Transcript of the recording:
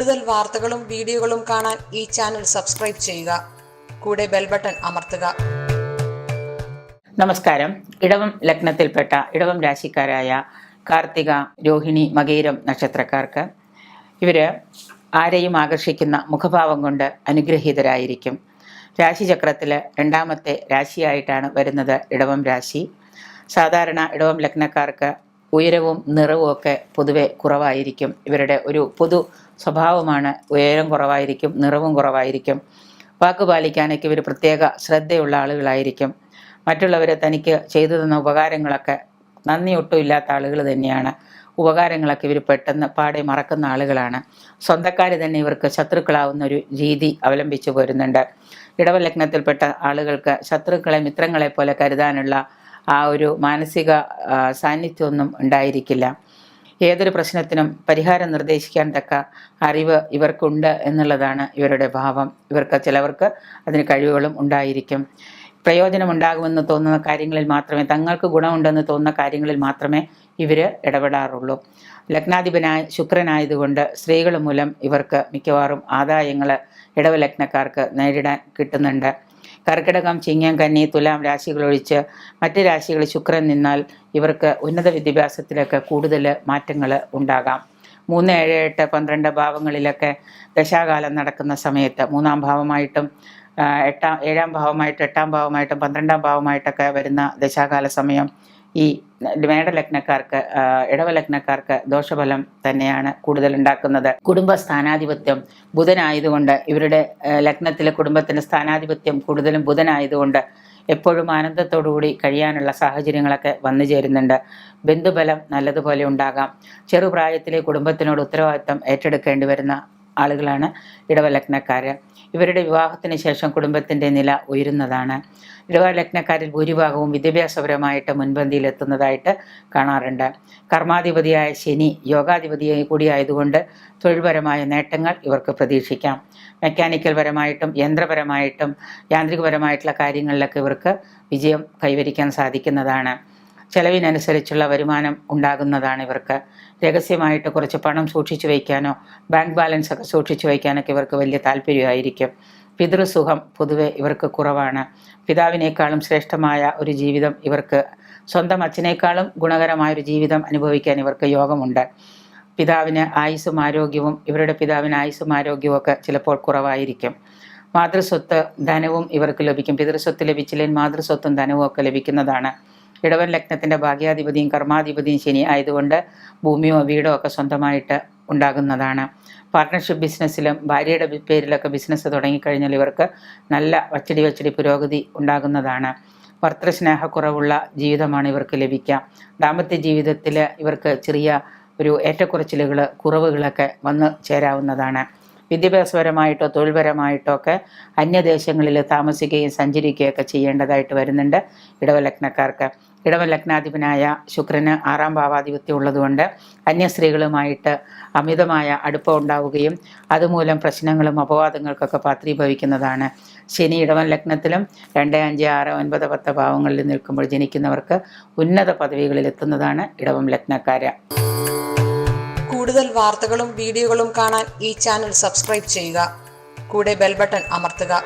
കൂടുതൽ വാർത്തകളും വീഡിയോകളും കാണാൻ ഈ ചാനൽ സബ്സ്ക്രൈബ് ചെയ്യുക. കൂടെ ബെൽ ബട്ടൺ അമർത്തുക. നമസ്കാരം. ഇടവം ലഗ്നത്തിൽപ്പെട്ട ഇടവം രാശിക്കാരായ കാർത്തിക രോഹിണി മകേരം നക്ഷത്രക്കാർക്ക് ഇവർ ആരെയും ആകർഷിക്കുന്ന മുഖഭാവം കൊണ്ട് അനുഗ്രഹീതരായിരിക്കും. രാശിചക്രത്തിൽ രണ്ടാമത്തെ രാശിയായിട്ടാണ് വരുന്നത് ഇടവം രാശി. സാധാരണ ഇടവം ലഗ്നക്കാർക്ക് ഉയരവും നിറവും ഒക്കെ പൊതുവെ കുറവായിരിക്കും. ഇവരുടെ ഒരു പൊതു സ്വഭാവമാണ് ഉയരം കുറവായിരിക്കും നിറവും കുറവായിരിക്കും. വാക്ക് പാലിക്കാനൊക്കെ ഇവർ പ്രത്യേക ശ്രദ്ധയുള്ള ആളുകളായിരിക്കും. മറ്റുള്ളവരെ തനിക്ക് ചെയ്തു തന്ന ഉപകാരങ്ങളൊക്കെ നന്ദി ഒട്ടും ഇല്ലാത്ത ആളുകൾ തന്നെയാണ്. ഉപകാരങ്ങളൊക്കെ ഇവർ പെട്ടെന്ന് പാടെ മറക്കുന്ന ആളുകളാണ്. സ്വന്തക്കാർ തന്നെ ഇവർക്ക് ശത്രുക്കളാവുന്ന ഒരു രീതി അവലംബിച്ചു പോരുന്നുണ്ട്. ഇടവലഗ്നത്തിൽപ്പെട്ട ആളുകൾക്ക് ശത്രുക്കളെ മിത്രങ്ങളെ പോലെ കരുതാനുള്ള ആ ഒരു മാനസിക സാന്നിധ്യമൊന്നും ഉണ്ടായിരിക്കില്ല. ഏതൊരു പ്രശ്നത്തിനും പരിഹാരം നിർദ്ദേശിക്കാൻ തക്ക അറിവ് ഇവർക്കുണ്ട് എന്നുള്ളതാണ് ഇവരുടെ ഭാവം. ഇവർക്ക് ചിലവർക്ക് അതിന് കഴിവുകളും ഉണ്ടായിരിക്കും. പ്രയോജനമുണ്ടാകുമെന്ന് തോന്നുന്ന കാര്യങ്ങളിൽ മാത്രമേ തങ്ങൾക്ക് ഗുണമുണ്ടെന്ന് തോന്നുന്ന കാര്യങ്ങളിൽ മാത്രമേ ഇവർ ഇടപെടാറുള്ളൂ. ലഗ്നാധിപനായ ശുക്രനായതുകൊണ്ട് സ്ത്രീകൾ മൂലം ഇവർക്ക് മിക്കവാറും ആദായങ്ങൾ ഇടവലഗ്നക്കാർക്ക് നേരിടാൻ കിട്ടുന്നുണ്ട്. കർക്കിടകം ചിങ്ങം കന്നി തുലാം രാശികളൊഴിച്ച് മറ്റ് രാശികൾ ശുക്രൻ നിന്നാൽ ഇവർക്ക് ഉന്നത വിദ്യാഭ്യാസത്തിലൊക്കെ കൂടുതൽ മാറ്റങ്ങൾ ഉണ്ടാകാം. മൂന്ന് ഏഴ് എട്ട് പന്ത്രണ്ട് ഭാവങ്ങളിലൊക്കെ ദശാകാലം നടക്കുന്ന സമയത്ത് മൂന്നാം ഭാവമായിട്ടും എട്ടാം ഏഴാം ഭാവമായിട്ടും എട്ടാം ഭാവമായിട്ടും പന്ത്രണ്ടാം ഭാവമായിട്ടൊക്കെ വരുന്ന ദശാകാല സമയം ഈ മേടലഗ്നക്കാർക്ക് ഇടവ ഇടവലഗ്നക്കാർക്ക് ദോഷഫലം തന്നെയാണ് കൂടുതൽ ഉണ്ടാക്കുന്നത് കുടുംബ സ്ഥാനാധിപത്യം ബുധനായതുകൊണ്ട് ഇവരുടെ ലഗ്നത്തിലെ കുടുംബത്തിന്റെ സ്ഥാനാധിപത്യം കൂടുതലും ബുധനായതുകൊണ്ട് എപ്പോഴും ആനന്ദത്തോടുകൂടി കഴിയാനുള്ള സാഹചര്യങ്ങളൊക്കെ വന്നു ചേരുന്നുണ്ട്. ബന്ധുബലം നല്ലതുപോലെ ഉണ്ടാകാം. ചെറുപ്രായത്തിലെ കുടുംബത്തിനോട് ഉത്തരവാദിത്തം ഏറ്റെടുക്കേണ്ടി വരുന്ന ആളുകളാണ് ഇടവലഗ്നക്കാർ ഇവരുടെ വിവാഹത്തിന് ശേഷം കുടുംബത്തിന്റെ നില ഉയരുന്നതാണ്. ഇടവലഗ്നക്കാരിൽ ഭൂരിഭാഗവും വിദ്യാഭ്യാസപരമായിട്ട് മുൻപന്തിയിലെത്തുന്നതായിട്ട് കാണാറുണ്ട്. കർമാധിപതിയായ ശനി യോഗാധിപതിയായി കൂടിയായതുകൊണ്ട് തൊഴിൽപരമായ നേട്ടങ്ങൾ ഇവർക്ക് പ്രതീക്ഷിക്കാം. മെക്കാനിക്കൽ പരമായിട്ടും യന്ത്രപരമായിട്ടും യാന്ത്രികപരമായിട്ടുള്ള കാര്യങ്ങളിലൊക്കെ ഇവർക്ക് വിജയം കൈവരിക്കാൻ സാധിക്കുന്നതാണ്. ചെലവിനനുസരിച്ചുള്ള വരുമാനം ഉണ്ടാകുന്നതാണ് ഇവർക്ക്. രഹസ്യമായിട്ട് കുറച്ച് പണം സൂക്ഷിച്ചു വയ്ക്കാനോ ബാങ്ക് ബാലൻസ് ഒക്കെ സൂക്ഷിച്ചു വയ്ക്കാനൊക്കെ ഇവർക്ക് വലിയ താല്പര്യമായിരിക്കും. പിതൃസുഖം പൊതുവെ ഇവർക്ക് കുറവാണ്. പിതാവിനേക്കാളും ശ്രേഷ്ഠമായ ഒരു ജീവിതം ഇവർക്ക് സ്വന്തം അച്ഛനേക്കാളും ഗുണകരമായ ഒരു ജീവിതം അനുഭവിക്കാൻ ഇവർക്ക് യോഗമുണ്ട്. പിതാവിന് ആയുസ്സും ആരോഗ്യവും ഇവരുടെ പിതാവിന് ആയുസ്സും ആരോഗ്യവും ഒക്കെ ചിലപ്പോൾ കുറവായിരിക്കും. മാതൃസ്വത്ത് ധനവും ഇവർക്ക് ലഭിക്കും. പിതൃസ്വത്ത് ലഭിച്ചില്ലെങ്കിൽ മാതൃസ്വത്തും ധനവും ഒക്കെ ലഭിക്കുന്നതാണ് ഇടവൻ ലഗ്നത്തിന്റെ ഭാഗ്യാധിപതിയും കർമാധിപതിയും ശനി ആയതുകൊണ്ട് ഭൂമിയോ വീടോ ഒക്കെ സ്വന്തമായിട്ട് ഉണ്ടാകുന്നതാണ്. പാർട്ട്ണർഷിപ്പ് ബിസിനസ്സിലും ഭാര്യയുടെ പേരിലൊക്കെ ബിസിനസ് തുടങ്ങിക്കഴിഞ്ഞാൽ ഇവർക്ക് നല്ല വച്ചടി വച്ചടി പുരോഗതി ഉണ്ടാകുന്നതാണ്. ഭർത്തൃസ്നേഹക്കുറവുള്ള ജീവിതമാണ് ഇവർക്ക് ലഭിക്കുക. ദാമ്പത്യ ജീവിതത്തിൽ ഇവർക്ക് ചെറിയ ഒരു ഏറ്റക്കുറച്ചിലുകൾ കുറവുകളൊക്കെ വന്ന് ചേരാവുന്നതാണ്. വിദ്യാഭ്യാസപരമായിട്ടോ തൊഴിൽപരമായിട്ടോ ഒക്കെ അന്യദേശങ്ങളിൽ താമസിക്കുകയും സഞ്ചരിക്കുകയൊക്കെ ചെയ്യേണ്ടതായിട്ട് വരുന്നുണ്ട് ഇടവലഗ്നക്കാർക്ക് ഇടവലഗ്നാധിപനായ ശുക്രന് ആറാം ഭാവാധിപത്യം ഉള്ളതുകൊണ്ട് അന്യ സ്ത്രീകളുമായിട്ട് അമിതമായ അടുപ്പം ഉണ്ടാവുകയും അതുമൂലം പ്രശ്നങ്ങളും അപവാദങ്ങൾക്കൊക്കെ പാത്രീഭവിക്കുന്നതാണ്. ശനി ഇടവൻ ലഗ്നത്തിലും രണ്ട് അഞ്ച് ആറ് ഒൻപത് പത്ത് ഭാവങ്ങളിൽ നിൽക്കുമ്പോൾ ജനിക്കുന്നവർക്ക് ഉന്നത പദവികളിൽ എത്തുന്നതാണ് ഇടവം ലഗ്നക്കാര്. കൂടുതൽ വാർത്തകളും വീഡിയോകളും കാണാൻ ഈ ചാനൽ സബ്സ്ക്രൈബ് ചെയ്യുക. കൂടെ ബെൽബട്ടൺ അമർത്തുക.